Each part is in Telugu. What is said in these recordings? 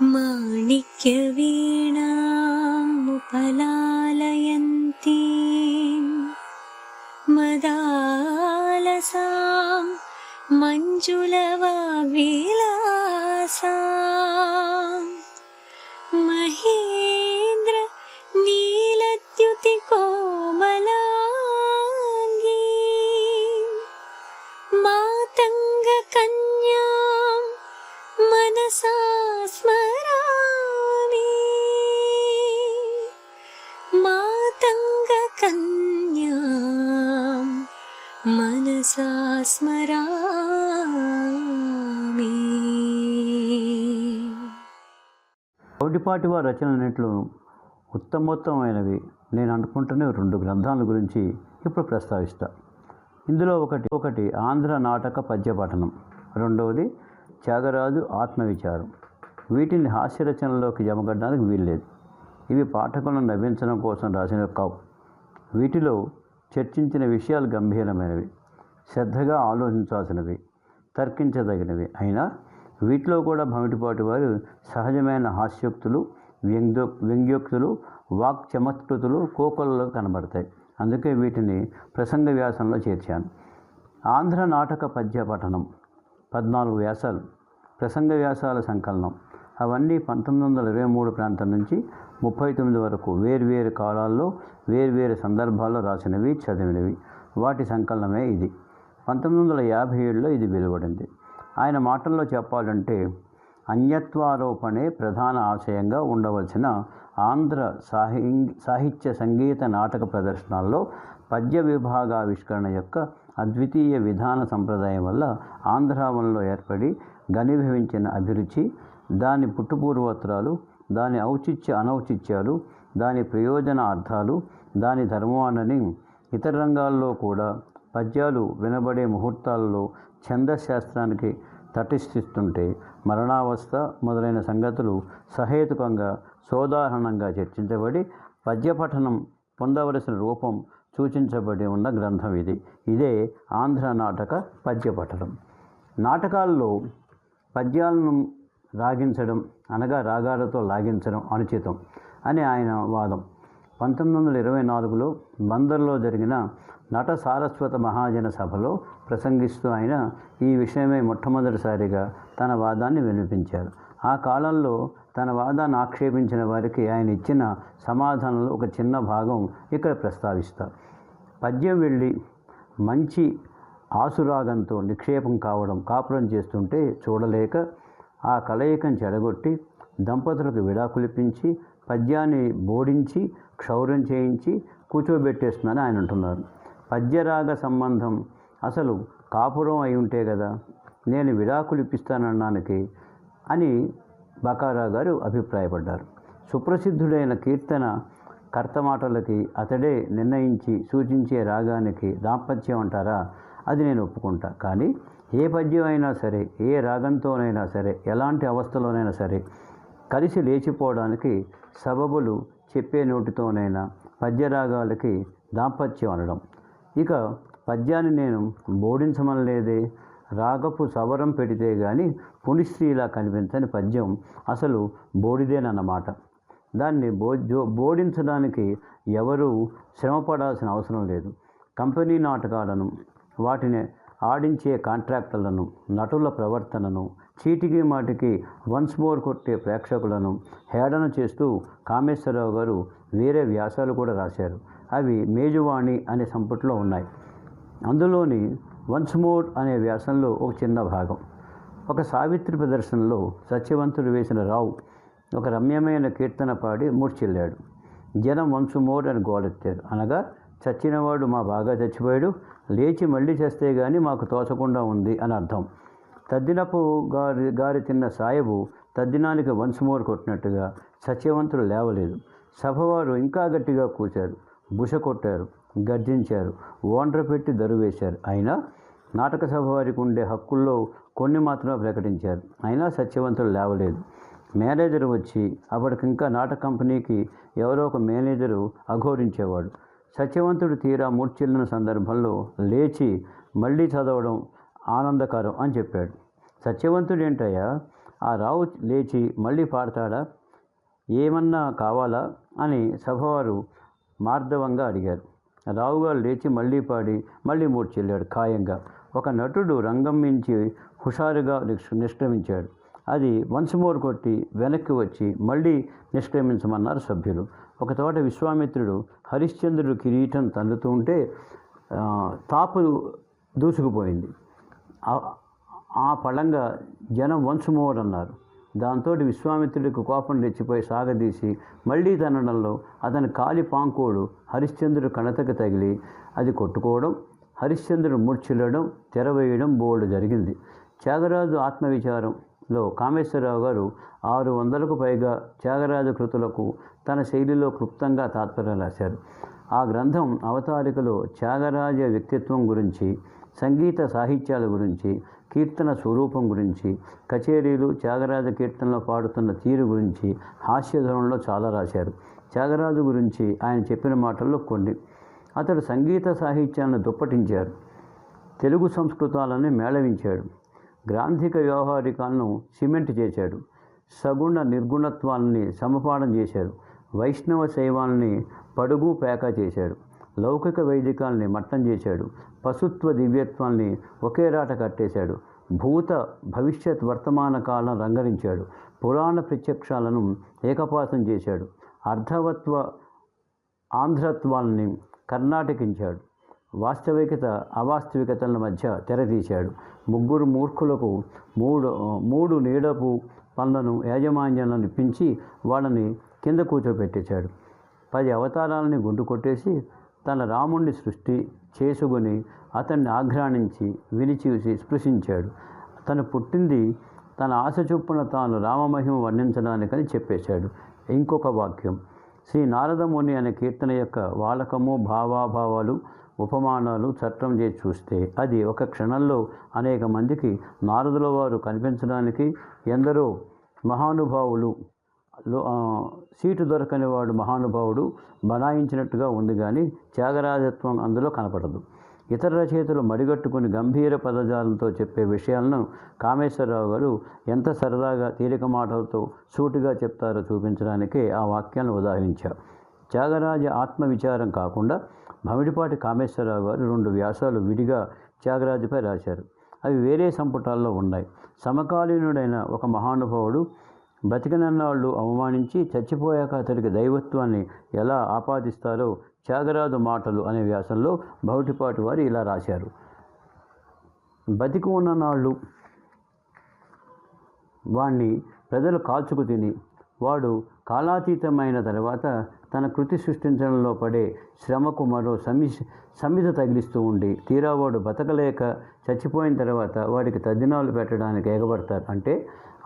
माणिक्यवीणामुलयन्ती मदालसां मञ्जुलवा विलासा मनसा स्मरामि కౌటిపాటి వారి రచనలన్నింటిలో ఉత్తమోత్తమైనవి నేను అనుకుంటున్న రెండు గ్రంథాల గురించి ఇప్పుడు ప్రస్తావిస్తా ఇందులో ఒకటి ఒకటి ఆంధ్ర నాటక పద్య పఠనం రెండవది త్యాగరాజు ఆత్మవిచారం వీటిని హాస్య రచనలోకి జమగడ్డానికి వీల్లేదు ఇవి పాఠకులను నవ్వించడం కోసం రాసినవి కావు వీటిలో చర్చించిన విషయాలు గంభీరమైనవి శ్రద్ధగా ఆలోచించాల్సినవి తర్కించదగినవి. అయినా వీటిలో కూడా భమిటిపాటి వారు సహజమైన హాస్యోక్తులు వ్యంగ్యో వ్యంగ్యోక్తులు వాక్ చమత్కృతులు కోకొలలో కనబడతాయి. అందుకే వీటిని ప్రసంగ వ్యాసంలో చేర్చాను. ఆంధ్ర నాటక పద్య పఠనం పద్నాలుగు వ్యాసాలు ప్రసంగ వ్యాసాల సంకలనం అవన్నీ పంతొమ్మిది వందల ఇరవై మూడు ప్రాంతం నుంచి ముప్పై తొమ్మిది వరకు వేర్వేరు కాలాల్లో వేర్వేరు సందర్భాల్లో రాసినవి చదివినవి. వాటి సంకలనమే ఇది. పంతొమ్మిది వందల యాభై ఏడులో ఇది వెలువడింది. ఆయన మాటల్లో చెప్పాలంటే అన్యత్వారోపణే ప్రధాన ఆశయంగా ఉండవలసిన ఆంధ్ర సాహి సాహిత్య సంగీత నాటక ప్రదర్శనల్లో పద్య విభాగావిష్కరణ యొక్క అద్వితీయ విధాన సంప్రదాయం వల్ల ఆంధ్రావనంలో ఏర్పడి ఘనీభవించిన అభిరుచి దాని పుట్టుపూర్వోత్తరాలు దాని ఔచిత్య అనౌచిత్యాలు దాని ప్రయోజన అర్థాలు దాని ధర్మాన్ని ఇతర రంగాల్లో కూడా పద్యాలు వినబడే ముహూర్తాలలో ఛందశాస్త్రానికి తటిస్థిస్తుంటే మరణావస్థ మొదలైన సంగతులు సహేతుకంగా సోదాహరణంగా చర్చించబడి పద్యపఠనం పొందవలసిన రూపం సూచించబడి ఉన్న గ్రంథం ఇది. ఇదే ఆంధ్ర నాటక పద్యపఠనం. నాటకాల్లో పద్యాలను రాగించడం అనగా రాగాలతో లాగించడం అనుచితం అని ఆయన వాదం. పంతొమ్మిది వందల ఇరవై నాలుగులో బందర్లో జరిగిన నట సారస్వత మహాజన సభలో ప్రసంగిస్తూ ఆయన ఈ విషయమై మొట్టమొదటిసారిగా తన వాదాన్ని వినిపించారు. ఆ కాలంలో తన వాదాన్ని ఆక్షేపించిన వారికి ఆయన ఇచ్చిన సమాధానంలో ఒక చిన్న భాగం ఇక్కడ ప్రస్తావిస్తారు పద్యం వెళ్ళి మంచి ఆసురాగంతో నిక్షేపం కావడం కాపురం చేస్తుంటే చూడలేక ఆ కలయికను చెడగొట్టి దంపతులకు విడాకులిపించి పద్యాన్ని బోడించి క్షౌరం చేయించి కూర్చోబెట్టేస్తుందని ఆయన అంటున్నారు. పద్యరాగ సంబంధం అసలు కాపురం అయి ఉంటే కదా నేను విడాకులు ఇప్పిస్తానన్నానికి అని బకారా గారు అభిప్రాయపడ్డారు. సుప్రసిద్ధుడైన కీర్తన కర్తమాటలకి అతడే నిర్ణయించి సూచించే రాగానికి దాంపత్యం అంటారా? అది నేను ఒప్పుకుంటా. కానీ ఏ పద్యం అయినా సరే ఏ రాగంతోనైనా సరే ఎలాంటి అవస్థలోనైనా సరే కలిసి లేచిపోవడానికి సబబులు చెప్పే నోటితోనైనా పద్యరాగాలకి దాంపత్యం అనడం. ఇక పద్యాన్ని నేను బోడించమనలేదే రాగపు సవరం పెడితే గాని పునిస్త్రీలా కనిపించని పద్యం అసలు బోడిదేనన్నమాట దాన్ని బో బోడించడానికి ఎవరూ శ్రమపడాల్సిన అవసరం లేదు. కంపెనీ నాటకాలను వాటిని ఆడించే కాంట్రాక్టర్లను నటుల ప్రవర్తనను చీటికి మాటికి వన్స్ మోర్ కొట్టే ప్రేక్షకులను హేళన చేస్తూ కామేశ్వరరావు గారు వేరే వ్యాసాలు కూడా రాశారు. అవి మేజువాణి అనే సంపుట్లో ఉన్నాయి. అందులోని వన్స్ మోర్ అనే వ్యాసంలో ఒక చిన్న భాగం. ఒక సావిత్రి ప్రదర్శనలో సత్యవంతుడు వేసిన రావు ఒక రమ్యమైన కీర్తన పాడి మూర్చెల్లాడు జనం వన్స్ మోర్ అని గోడెత్తారు అనగా చచ్చినవాడు మా బాగా చచ్చిపోయాడు లేచి మళ్ళీ చేస్తే గాని మాకు తోచకుండా ఉంది అని అర్థం. తద్దినపు గారి గారి తిన్న సాయబు తద్దినానికి వన్స్ మోర్ కొట్టినట్టుగా సత్యవంతుడు లేవలేదు. సభవారు ఇంకా గట్టిగా కూచారు బుష కొట్టారు గర్జించారు ఓండ్ర పెట్టి దరువేశారు అయినా నాటక సభ వారికి ఉండే హక్కుల్లో కొన్ని మాత్రమే ప్రకటించారు. అయినా సత్యవంతుడు లేవలేదు. మేనేజర్ వచ్చి అప్పటికింకా నాటక కంపెనీకి ఎవరో ఒక మేనేజరు అఘోరించేవాడు. సత్యవంతుడు తీరా మూర్చిల్లిన సందర్భంలో లేచి మళ్ళీ చదవడం ఆనందకరం అని చెప్పాడు. సత్యవంతుడు ఏంటయ్యా ఆ రావు లేచి మళ్ళీ పాడతాడా? ఏమన్నా కావాలా? అని సభవారు మార్ధవంగా అడిగారు. రావుగారు లేచి మళ్ళీ పాడి మళ్ళీ మూర్చెళ్ళాడు ఖాయంగా. ఒక నటుడు రంగం మించి హుషారుగా నిష్ నిష్క్రమించాడు. అది వన్స్ మోర్ కొట్టి వెనక్కి వచ్చి మళ్ళీ నిష్క్రమించమన్నారు సభ్యులు. ఒక తోట విశ్వామిత్రుడు హరిశ్చంద్రుడు కిరీటం తన్నుతూ ఉంటే తాపులు దూసుకుపోయింది. ఆ- పళంగా జనం వన్స్ అన్నారు దాంతో విశ్వామిత్రుడికి కోపం రెచ్చిపోయి సాగదీసి మళ్ళీ తనడంలో అతని కాలి పాంకోడు హరిశ్చంద్రుడు కణతకు తగిలి అది కొట్టుకోవడం హరిశ్చంద్రుడు ముడ్చిల్లడం తెరవేయడం బోల్డ్ జరిగింది. త్యాగరాజు లో కామేశ్వరరావు గారు ఆరు వందలకు పైగా త్యాగరాజ కృతులకు తన శైలిలో క్లుప్తంగా తాత్పర్యం రాశారు. ఆ గ్రంథం అవతారికలో త్యాగరాజ వ్యక్తిత్వం గురించి సంగీత సాహిత్యాల గురించి కీర్తన స్వరూపం గురించి కచేరీలు త్యాగరాజ కీర్తనలో పాడుతున్న తీరు గురించి హాస్యధోరణిలో చాలా రాశారు. త్యాగరాజు గురించి ఆయన చెప్పిన మాటల్లో కొన్ని. అతడు సంగీత సాహిత్యాన్ని దుప్పటించారు తెలుగు సంస్కృతాలను మేళవించాడు. గ్రాంధిక వ్యవహారికాలను సిమెంట్ చేశాడు. సగుణ నిర్గుణత్వాన్ని సమపాడం చేశాడు. వైష్ణవ శైవాల్ని పడుగు పేక చేశాడు. లౌకిక వైదికాల్ని మట్టం చేశాడు. పశుత్వ దివ్యత్వాల్ని ఒకే రాట కట్టేశాడు. భూత భవిష్యత్ వర్తమాన కాలం రంగరించాడు. పురాణ ప్రత్యక్షాలను ఏకపాతం చేశాడు. అర్ధవత్వ ఆంధ్రత్వాల్ని కర్ణాటకించాడు. వాస్తవికత అవాస్తవికతల మధ్య తెరతీశాడు. ముగ్గురు మూర్ఖులకు మూడు మూడు నీడపు పనులను యాజమాన్యాలను ఇప్పించి వాళ్ళని కింద కూర్చోపెట్టేశాడు. పది అవతారాలని గుండు కొట్టేసి తన రాముణ్ణి సృష్టి చేసుకుని అతన్ని ఆఘ్రాణించి వినిచూసి స్పృశించాడు. తను పుట్టింది తన ఆశ చొప్పున తాను రామమహిమ వర్ణించడానికని చెప్పేశాడు. ఇంకొక వాక్యం. శ్రీ నారదముని అనే కీర్తన యొక్క వాలకము భావాభావాలు ఉపమానాలు చట్టం చేసి చూస్తే అది ఒక క్షణంలో అనేక మందికి నారదుల వారు కనిపించడానికి ఎందరో మహానుభావులు సీటు దొరకని వాడు మహానుభావుడు బనాయించినట్టుగా ఉంది కానీ త్యాగరాజత్వం అందులో కనపడదు. ఇతర రచయితలు మడిగట్టుకుని గంభీర పదజాలంతో చెప్పే విషయాలను కామేశ్వరరావు గారు ఎంత సరదాగా తీరిక మాటలతో సూటిగా చెప్తారో చూపించడానికే ఆ వాక్యాలను ఉదాహరించారు. త్యాగరాజ ఆత్మవిచారం కాకుండా మమిడిపాటి కామేశ్వరరావు గారు రెండు వ్యాసాలు విడిగా త్యాగరాజుపై రాశారు. అవి వేరే సంపుటాల్లో ఉన్నాయి. సమకాలీనుడైన ఒక మహానుభావుడు బతికినన్నాళ్ళు అవమానించి చచ్చిపోయాక అతడికి దైవత్వాన్ని ఎలా ఆపాదిస్తారో త్యాగరాజు మాటలు అనే వ్యాసంలో బౌటిపాటి వారు ఇలా రాశారు. బతికి ఉన్న నాళ్ళు వాణ్ణి ప్రజలు కాల్చుకు తిని వాడు కాలాతీతమైన తర్వాత తన కృతి సృష్టించడంలో పడే శ్రమకు మరో సమి సమిధ తగిలిస్తూ ఉండి తీరా వాడు బతకలేక చచ్చిపోయిన తర్వాత వాడికి తద్దినాలు పెట్టడానికి ఎగబడతారు అంటే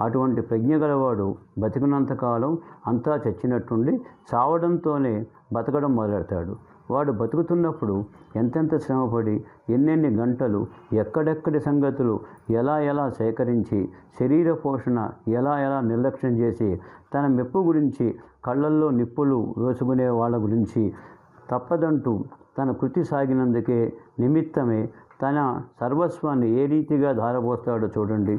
అటువంటి ప్రజ్ఞ గలవాడు బతికినంతకాలం అంతా చచ్చినట్టుండి చావడంతోనే బతకడం మొదలెడతాడు. వాడు బతుకుతున్నప్పుడు ఎంతెంత శ్రమపడి ఎన్నెన్ని గంటలు ఎక్కడెక్కడి సంగతులు ఎలా ఎలా సేకరించి శరీర పోషణ ఎలా ఎలా నిర్లక్ష్యం చేసి తన మెప్పు గురించి కళ్ళల్లో నిప్పులు వేసుకునే వాళ్ళ గురించి తప్పదంటూ తన కృతి సాగినందుకే నిమిత్తమే తన సర్వస్వాన్ని ఏ రీతిగా ధారపోస్తాడో చూడండి.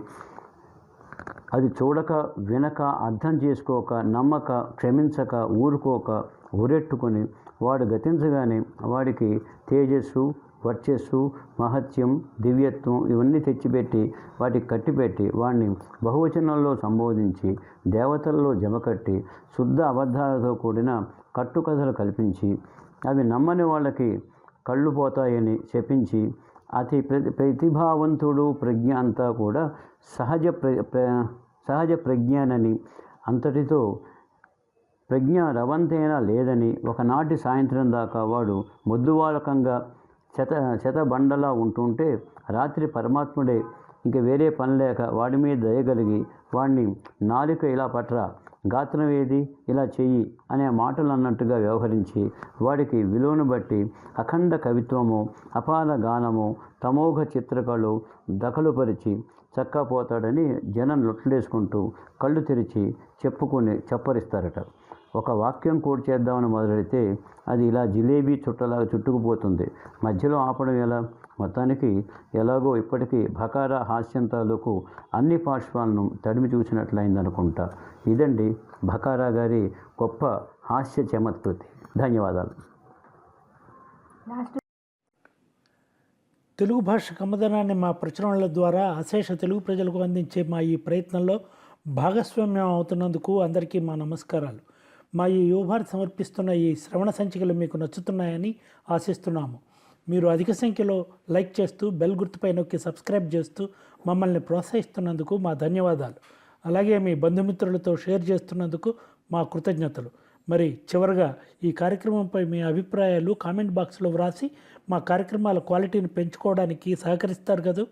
అది చూడక వినక అర్థం చేసుకోక నమ్మక క్షమించక ఊరుకోక ఊరెట్టుకొని వాడు గతించగానే వాడికి తేజస్సు వర్చస్సు మహత్యం దివ్యత్వం ఇవన్నీ తెచ్చిపెట్టి వాటికి కట్టిపెట్టి వాడిని బహువచనంలో సంబోధించి దేవతల్లో జమకట్టి శుద్ధ అబద్ధాలతో కూడిన కట్టుకథలు కల్పించి అవి నమ్మని వాళ్ళకి కళ్ళు పోతాయని చెప్పించి అతి ప్రతి ప్రతిభావంతుడు ప్రజ్ఞ అంతా కూడా సహజ ప్ర ప్ర- సహజ ప్రజ్ఞానని అంతటితో ప్రజ్ఞ రవంతైనా లేదని ఒకనాటి సాయంత్రం దాకా వాడు మొద్దువాలకంగా శత శతబండలా ఉంటుంటే రాత్రి పరమాత్ముడే ఇంక వేరే పని లేక వాడి మీద దయగలిగి వాడిని నాలుక ఇలా పట్రా గాత్రం ఏది? ఇలా చెయ్యి అనే మాటలు అన్నట్టుగా వ్యవహరించి వాడికి విలువను బట్టి అఖండ కవిత్వము అపార గానము తమోఘ చిత్రకళలు దఖలుపరిచి చక్కపోతాడని జనం లొట్లేసుకుంటూ కళ్ళు తెరిచి చెప్పుకొని చప్పరిస్తారట. ఒక వాక్యం కోడ్ చేద్దామని మొదలెడితే అది ఇలా జిలేబీ చుట్టలాగా చుట్టుకుపోతుంది. మధ్యలో ఆపడం ఎలా? మొత్తానికి ఎలాగో ఇప్పటికీ బకారా హాస్యం తాలూకు అన్ని పార్శ్వాలను తడిమి చూసినట్లయిందనుకుంటా. ఇదండి బకారా గారి గొప్ప హాస్య చమత్కృతి. ధన్యవాదాలు. తెలుగు భాష కమ్మదనాన్ని మా ప్రచురణల ద్వారా అశేష తెలుగు ప్రజలకు అందించే మా ఈ ప్రయత్నంలో భాగస్వామ్యం అవుతున్నందుకు అందరికీ మా నమస్కారాలు. మా ఈ యువభారత్ సమర్పిస్తున్న ఈ శ్రవణ సంచికలు మీకు నచ్చుతున్నాయని ఆశిస్తున్నాము. మీరు అధిక సంఖ్యలో లైక్ చేస్తూ బెల్ గుర్తుపై నొక్కి సబ్స్క్రైబ్ చేస్తూ మమ్మల్ని ప్రోత్సహిస్తున్నందుకు మా ధన్యవాదాలు. అలాగే మీ బంధుమిత్రులతో షేర్ చేస్తున్నందుకు మా కృతజ్ఞతలు. మరి చివరగా ఈ కార్యక్రమంపై మీ అభిప్రాయాలు కామెంట్ బాక్స్లో వ్రాసి మా కార్యక్రమాల క్వాలిటీని పెంచుకోవడానికి సహకరిస్తారు కదా?